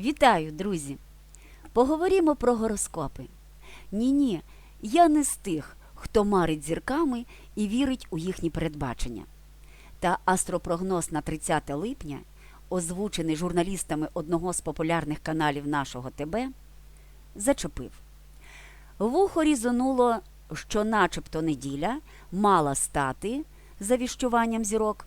Вітаю, друзі! Поговоримо про гороскопи. Ні-ні, я не з тих, хто марить зірками і вірить у їхні передбачення. Та астропрогноз на 30 липня, озвучений журналістами одного з популярних каналів нашого ТБ, зачепив. Вухо різонуло, що начебто неділя мала стати, за віщуванням зірок,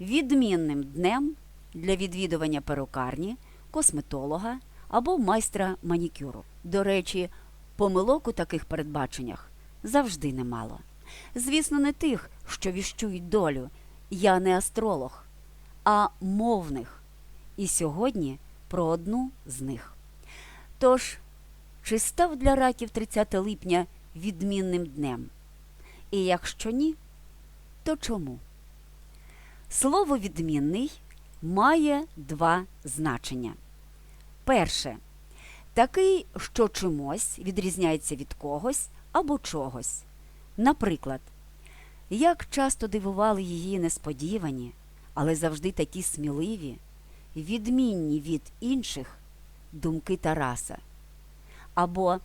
відмінним днем для відвідування перукарні, косметолога або майстра манікюру. До речі, помилок у таких передбаченнях завжди немало. Звісно, не тих, що віщують долю. Я не астролог, а мовних. І сьогодні про одну з них. Тож, чи став для раків 30 липня відмінним днем? І якщо ні, то чому? Слово відмінний має два значення. Перше такий, що чимось відрізняється від когось або чогось. Наприклад, як часто дивували її несподівані, але завжди такі сміливі, відмінні від інших думки Тараса. Або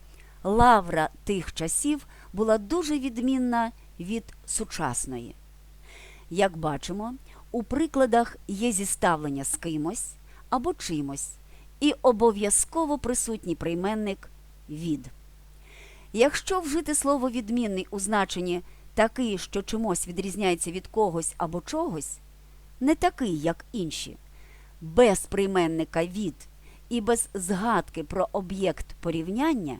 лавра тих часів була дуже відмінна від сучасної. Як бачимо, у прикладах є зіставлення з кимось або чимось, і обов'язково присутній прийменник від. Якщо вжити слово відмінний у значенні такий, що чимось відрізняється від когось або чогось, не такий, як інші, без прийменника від і без згадки про об'єкт порівняння,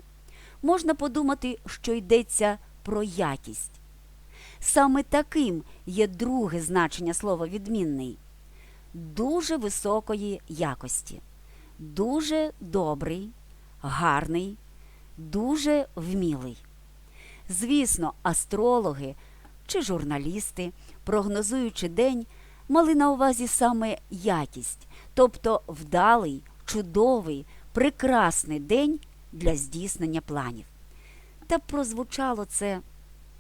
можна подумати, що йдеться про якість. Саме таким є друге значення слова відмінний дуже високої якості, дуже добрий, гарний, дуже вмілий. Звісно, астрологи чи журналісти, прогнозуючи день, мали на увазі саме якість, тобто вдалий, чудовий, прекрасний день для здійснення планів. Та прозвучало це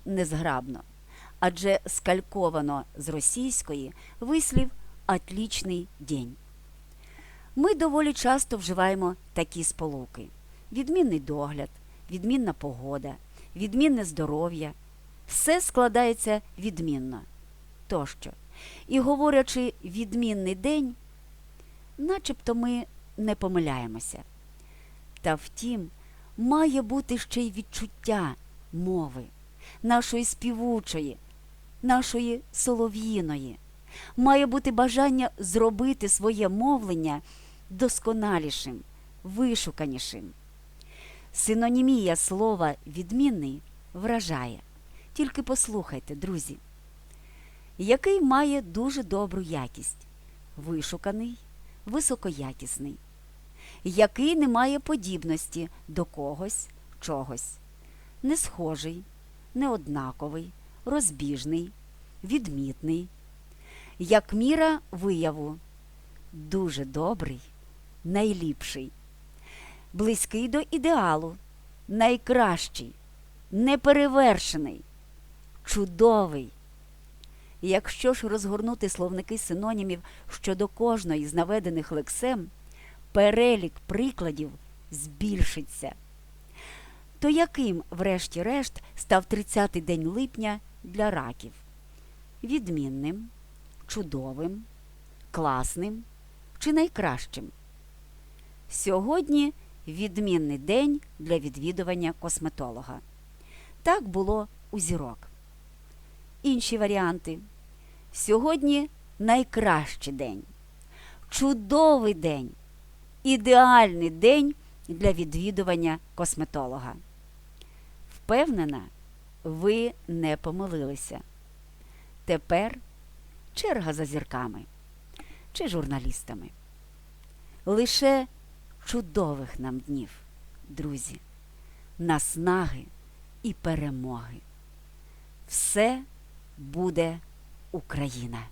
незграбно, адже скальковано з російської вислів «отлічний день». Ми доволі часто вживаємо такі сполуки: відмінний догляд, відмінна погода, відмінне здоров'я. Все складається відмінно тощо. І говорячи відмінний день, начебто ми не помиляємося. Та втім, має бути ще й відчуття мови, нашої співучої, нашої солов'їної. Має бути бажання зробити своє мовлення досконалішим, вишуканішим. Синонімія слова відмінний вражає. Тільки послухайте, друзі, який має дуже добру якість, вишуканий, високоякісний, який не має подібності до когось, чогось, не схожий, неоднаковий, розбіжний, відмітний, як міра вияву, дуже добрий, найліпший, близький до ідеалу, найкращий, неперевершений, чудовий. Якщо ж розгорнути словники синонімів щодо кожної з наведених лексем, перелік прикладів збільшиться. То яким, врешті-решт, став 30-й день липня для раків? Відмінним, чудовим, класним чи найкращим? Сьогодні відмінний день для відвідування косметолога. Так було у зірок. Інші варіанти. Сьогодні найкращий день, чудовий день, ідеальний день для відвідування косметолога. Впевнена, ви не помилилися. Тепер черга за зірками чи журналістами. Лише чудових нам днів, друзі, наснаги і перемоги. Все буде Україна!